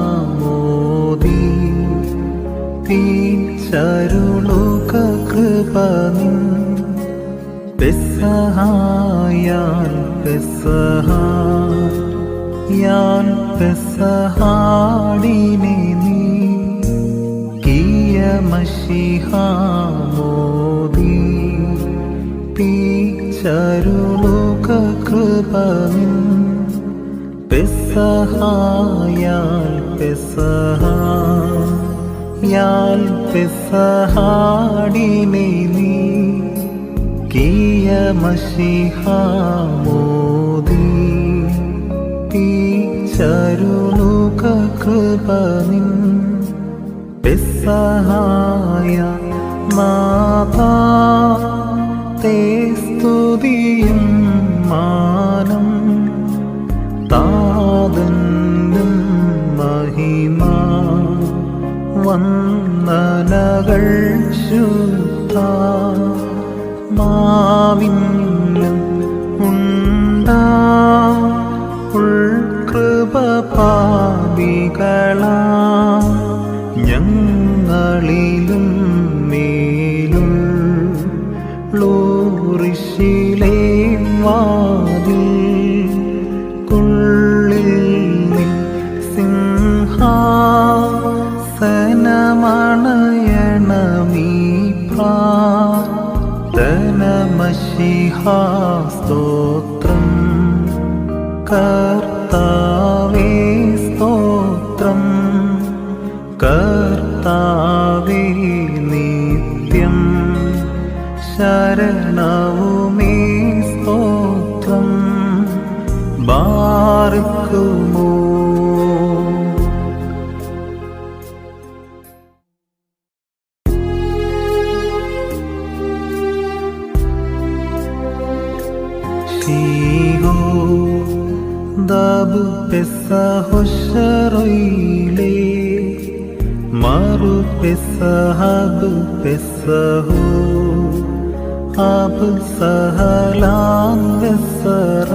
മഷിഹാമോദി തീച്ചരുളുക കൃപനി പെസഹായാൻ പെസഹ യാൻ പെസഹാടിനെ നീ കിയ മഷിഹാമോദി തീച്ചരുളുക കൃപ നിൻ പെസഹായാൽ പെസഹ യാൽ പെസഹാടിനെ നീ കിയ മഷിഹാമോദി തീച്ചരുളുക കൃപ നിൻ പെസഹായ മാതാ തേ വന്ദനകൾ ശുദ്ധ മാവിന്നും ഉണ്ടാ ഉൾകൃപ പാപികളാ ഞങ്ങളിലും വാതിൽ കുള്ളിൽ നിൻ പ്രാതനമശിഹാസ്തോത്രം കർത്താവേ സ്തോത്രം. കർത്താവേ നിത്യം. ശരണവുമേ സ്തോത്രം. ബാർക്കുമോ ശീഹോ ദബു പെസഹുഷറയിലേ മറു പെസഹബു പെസഹു അബ് സഹലാൻ വെസറ